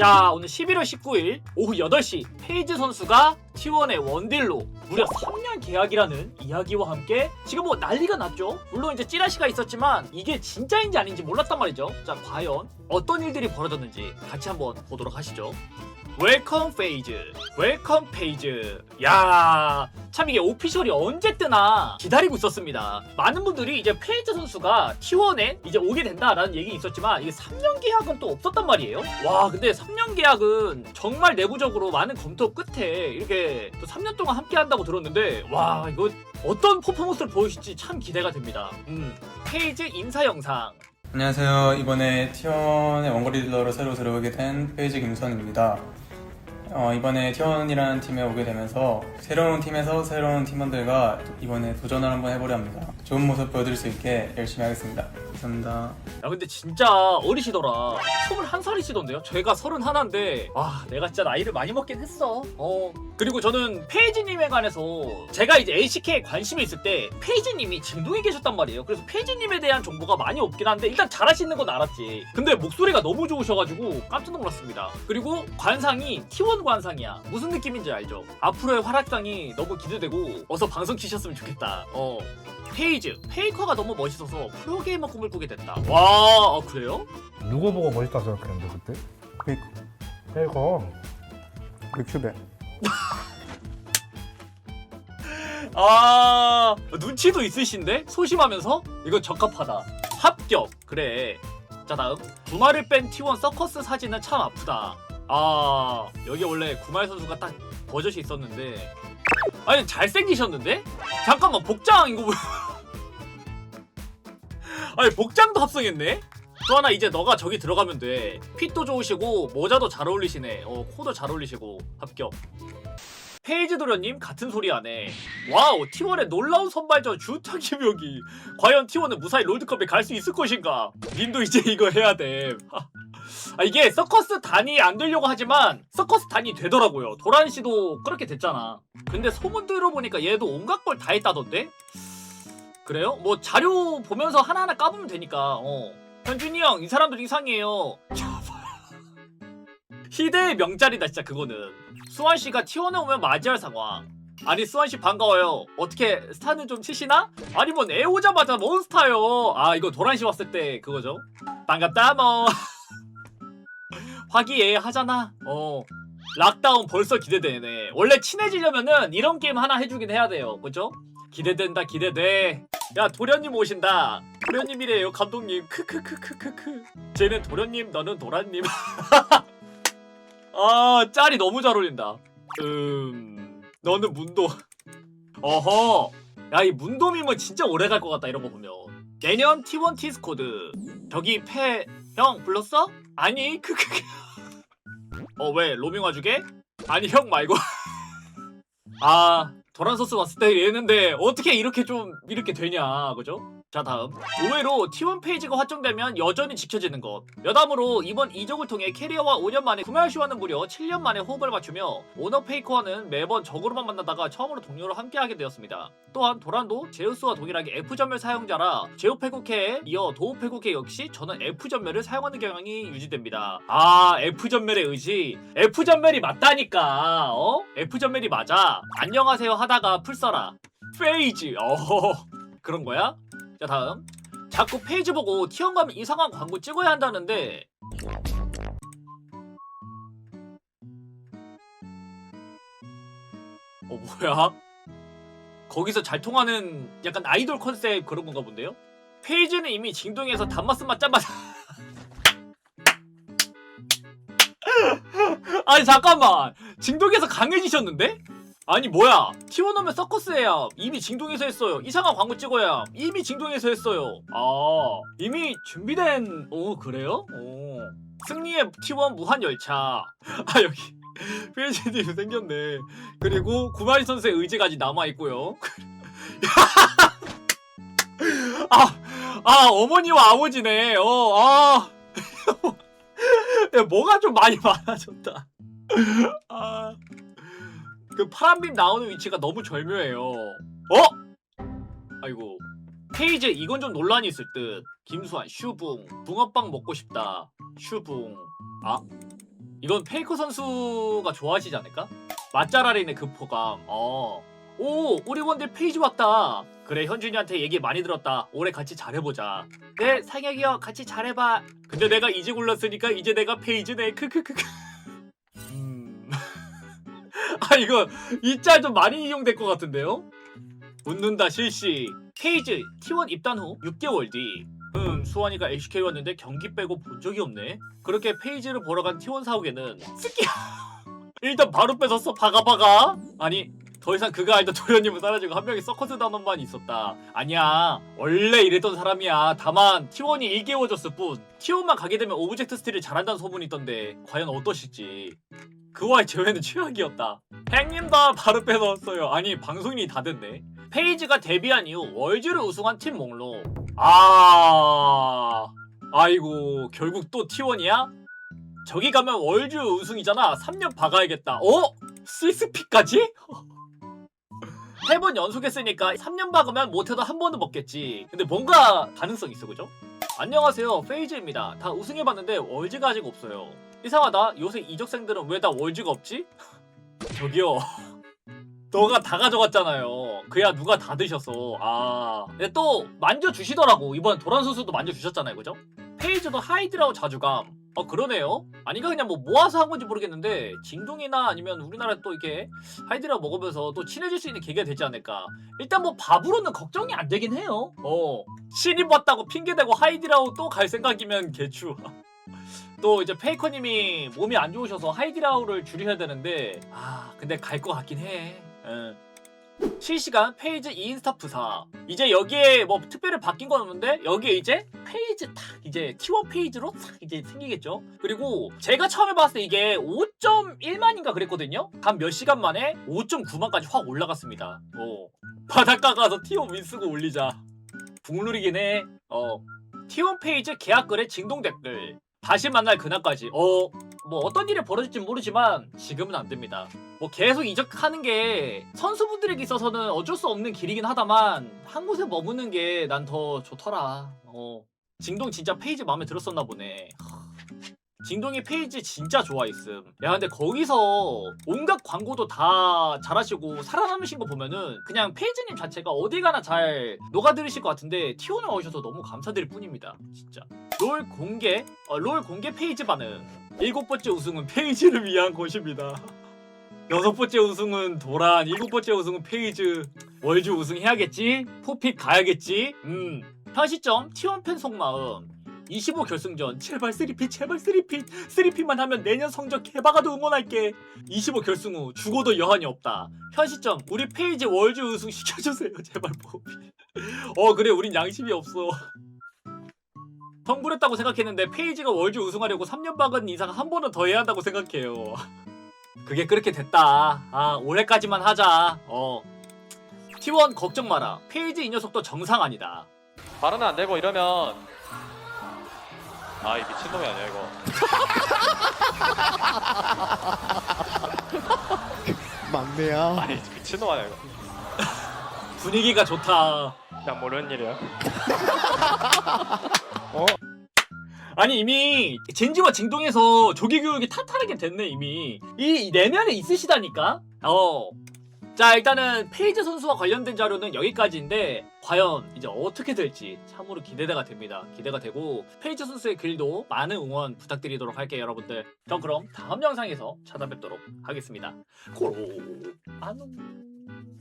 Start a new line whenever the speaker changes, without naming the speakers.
자 오늘 11월 19일 오후 8시 페이지 선수가 T1의 원딜로 무려 3년 계약이라는 이야기와 함께 지금 뭐 난리가 났죠? 물론 이제 찌라시가 있었지만 이게 진짜인지 아닌지 몰랐단 말이죠. 자 과연 어떤 일들이 벌어졌는지 같이 한번 보도록 하시죠. 웰컴 페이즈 웰컴 페이즈. 야 참 이게 오피셜이 언제 뜨나 기다리고 있었습니다 많은 분들이 이제 페이즈 선수가 T1에 이제 오게 된다라는 얘기 있었지만 이게 3년 계약은 또 없었단 말이에요 와 근데 3년 계약은 정말 내부적으로 많은 검토 끝에 이렇게 또 3년 동안 함께 한다고 들었는데 와 이거 어떤 퍼포먼스를 보여줄지 참 기대가 됩니다 음 페이즈 인사 영상
안녕하세요. 이번에 T1의 원거리 딜러로 새로 들어오게 된 페이지 김선입니다. 어, 이번에 T1이라는 팀에 오게 되면서 새로운 팀에서 새로운 팀원들과 이번에 도전을 한번 해보려 합니다. 좋은 모습 보여드릴 수 있게 열심히 하겠습니다. 감사합니다.
야 근데 진짜 어리시더라 21살이시던데요? 제가 31인데 아 내가 진짜 나이를 많이 먹긴 했어 어 그리고 저는 페이지님에 관해서 제가 이제 LCK에 관심이 있을 때 페이지님이 진동에 계셨단 말이에요 그래서 페이지님에 대한 정보가 많이 없긴 한데 일단 잘하시는 건 알았지 근데 목소리가 너무 좋으셔가지고 깜짝 놀랐습니다 그리고 관상이 T1 관상이야 무슨 느낌인지 알죠? 앞으로의 활약상이 너무 기대되고 어서 방송 키셨으면 좋겠다 어 페이즈 페이커가 너무 멋있어서 프로게이머 꿈을 꾸게 됐다 와 아, 그래요?
누구 보고 멋있다 생각했는데 그때?
페이커.
페이커
큐베.
아 눈치도 있으신데? 소심하면서? 이거 적합하다. 합격. 그래. 자 다음. 구마를 뺀 T1 서커스 사진은 참 아프다. 아 여기 원래 구말 선수가 딱 버젓이 있었는데. 아니 잘생기셨는데? 잠깐만 복장 이거 뭐 아니 복장도 합성했네 또 하나 이제 너가 저기 들어가면 돼 핏도 좋으시고 모자도 잘 어울리시네 어 코도 잘 어울리시고 합격 페이지 도련님 같은 소리 하네. 와우 T1의 놀라운 선발전 주타 김혁이 과연 T1은 무사히 롤드컵에 갈 수 있을 것인가? 님도 이제 이거 해야 돼. 아 이게 서커스 단이 안 되려고 하지만 서커스 단이 되더라고요. 도란 씨도 그렇게 됐잖아. 근데 소문 들어보니까 얘도 온갖 걸 다 했다던데? 그래요? 뭐 자료 보면서 하나하나 까보면 되니까. 어. 현준이 형 이 사람들 이상해요. 희대의 명짤이다 진짜 그거는. 수환 씨가 T1에 오면 맞이할 상황. 아니 수환 씨 반가워요. 어떻게 스타는 좀 치시나? 아니 뭔애 오자마자 몬스타요. 아 이거 도란 씨 왔을 때 그거죠. 반갑다 뭐. 화기애애 하잖아. 어. 락다운 벌써 기대되네. 원래 친해지려면은 이런 게임 하나 해주긴 해야 돼요. 그죠? 기대된다 기대돼. 야 도련님 오신다. 도련님이래요 감독님. 크크크크크크. 쟤는 도련님 너는 도란님. 아 짤이 너무 잘 어울린다. 음 너는 문도. 어허. 야 이 문도미면 진짜 오래 갈 것 같다 이런 거 보면. 내년 T1 T스코드. 저기 패 형 불렀어? 아니 크크크. 어 왜 로밍 와주게? 아니 형 말고. 아 도란 소스 왔을 때 이랬는데 어떻게 이렇게 좀 이렇게 되냐 그죠? 자 다음. 의외로 T1 페이지가 확정되면 여전히 지켜지는 것. 여담으로 이번 이적을 통해 캐리어와 5년 만에 구마요시와는 무려 7년 만에 호흡을 맞추며 오너 페이커와는 매번 적으로만 만나다가 처음으로 동료로 함께하게 되었습니다. 또한 도란도 제우스와 동일하게 F전멸 사용자라 제우 페고케에 이어 도우 페고케 역시 저는 F전멸을 사용하는 경향이 유지됩니다. 아 F전멸의 의지. F전멸이 맞다니까. 어? F전멸이 맞아. 안녕하세요 하다가 풀 써라. 페이지. 어 그런 거야? 자 다음 자꾸 페이지 보고 티원 가면 이상한 광고 찍어야 한다는데 어 뭐야? 거기서 잘 통하는 약간 아이돌 컨셉 그런 건가 본데요? 페이지는 이미 징동에서 단맛쓴맛 짠맛 아니 잠깐만 징동에서 강해지셨는데? 아니 뭐야? T1 오면 서커스해야 이미 징동에서 했어요. 이상한 광고 찍어야 이미 징동에서 했어요. 아 이미 준비된 오 그래요? 오 승리의 T1 무한 열차. 아 여기 페이지님 생겼네. 그리고 구마리 선수의 의지까지 남아있고요. 아, 아 어머니와 아버지네. 어아. 뭐가 좀 많이 많아졌다. 아 그 파란빛 나오는 위치가 너무 절묘해요. 어? 아이고. 페이지 이건 좀 논란이 있을 듯. 김수환 슈붕 붕어빵 먹고 싶다. 슈붕. 아? 이건 페이커 선수가 좋아하시지 않을까? 맛잘알이네 그 포감. 어. 오, 우리 원딜 페이지 왔다. 그래, 현준이한테 얘기 많이 들었다. 올해 같이 잘해보자. 네, 상혁이요. 같이 잘해봐. 근데 내가 이제 골랐으니까 이제 내가 페이지네. 크크크크. 음. 아, 이거 이 짤 좀 많이 이용될 것 같은데요? 웃는다 실시. 페이지 T1 입단 후 6개월 뒤. 음, 수환이가 LCK 왔는데 경기 빼고 본 적이 없네. 그렇게 페이지를 보러 간 T1 사옥에는 스키야. 일단 바로 뺏었어. 바가 바가. 아니, 더 이상 그가 알던 도련님은 사라지고 한 명이 서커스 단원만 있었다. 아니야. 원래 이랬던 사람이야. 다만 T1이 일개워졌을 뿐. T1만 가게 되면 오브젝트 스틸을 잘한다는 소문이 있던데 과연 어떠실지. 그와의 재회는 최악이었다. 행님도 바로 뺏어왔어요. 아니 방송인이 다 됐네. 페이지가 데뷔한 이후 월즈를 우승한 팀 목록. 아, 아이고 결국 또 T1이야? 저기 가면 월즈 우승이잖아. 3년 박아야겠다. 어? 스위스피까지? 세 번 연속했으니까 3년 박으면 못해도 한 번은 먹겠지. 근데 뭔가 가능성 있어, 그죠? 안녕하세요, 페이즈입니다. 다 우승해봤는데 월즈가 아직 없어요. 이상하다. 요새 이적생들은 왜 다 월즈가 없지? 저기요. 너가 다 가져갔잖아요. 그야 누가 다 드셨어. 아. 근데 또 만져주시더라고. 이번 도란 선수도 만져주셨잖아요. 그죠? 페이지도 하이드라고 자주감. 어 그러네요. 아니가 그냥 뭐 모아서 한 건지 모르겠는데 진동이나 아니면 우리나라 또 이렇게 하이드라 먹으면서 또 친해질 수 있는 계기가 되지 않을까. 일단 뭐 밥으로는 걱정이 안 되긴 해요. 어 신입 왔다고 핑계대고 하이드라고 또갈 생각이면 개추. 또 이제 페이커님이 몸이 안 좋으셔서 하이디라우를 줄이셔야 되는데 아 근데 갈 것 같긴 해. 응. 실시간 페이지 2인 스타 프사. 이제 여기에 뭐 특별히 바뀐 건 없는데 여기에 이제 페이지 탁 이제 T1 페이지로 탁 이제 생기겠죠. 그리고 제가 처음에 봤을 때 이게 5.1만인가 그랬거든요. 단 몇 시간 만에 5.9만까지 확 올라갔습니다. 어 바닷가 가서 T1 윈 쓰고 올리자. 국룰이긴 해어 T1 페이지 계약글에 진동 댓글. 다시 만날 그날까지. 어 뭐 어떤 일이 벌어질지 모르지만 지금은 안 됩니다. 뭐 계속 이적하는 게 선수분들에게 있어서는 어쩔 수 없는 길이긴 하다만 한 곳에 머무는 게 난 더 좋더라. 어 진동 진짜 페이지 마음에 들었었나 보네. 하, 진동이 페이지 진짜 좋아했음. 야 근데 거기서 온갖 광고도 다 잘하시고 살아남으신 거 보면은 그냥 페이지님 자체가 어디 가나 잘 녹아들으실 것 같은데 티오나 오셔서 너무 감사드릴 뿐입니다. 진짜. 롤 공개 어, 롤 공개 페이지 반응. 일곱 번째 우승은 페이지를 위한 것입니다. 여섯 번째 우승은 도란, 일곱 번째 우승은 페이즈. 월즈 우승 해야겠지? 포픽 가야겠지? 음. 현 시점 T1 팬 속마음. 25 결승전 제발 3피 제발 3피 3피만 하면 내년 성적 개박아도 응원할게 25 결승 후 죽어도 여한이 없다 현 시점 우리 페이지 월즈 우승 시켜주세요 제발 포피 어 그래 우린 양심이 없어 성불했다고 생각했는데 페이지가 월즈 우승하려고 3년 박은 이상 한 번은 더 해야 한다고 생각해요. 그게 그렇게 됐다. 아 올해까지만 하자. 어. T1 걱정 마라. 페이지 이 녀석도 정상 아니다.
발언은 안 되고 이러면 아 이 미친놈이 아니야 이거
막내야.
아니 미친놈 아니야 이거
분위기가 좋다.
그냥 모르는 일이야
아니 이미 젠지와 징동에서 조기 교육이 탄탄하게 됐네 이미. 이 내면에 있으시다니까. 어. 자 일단은 페이지 선수와 관련된 자료는 여기까지인데 과연 이제 어떻게 될지 참으로 기대가 됩니다. 기대가 되고 페이지 선수의 길도 많은 응원 부탁드리도록 할게요 여러분들. 전 그럼 다음 영상에서 찾아뵙도록 하겠습니다. 고로 안녕.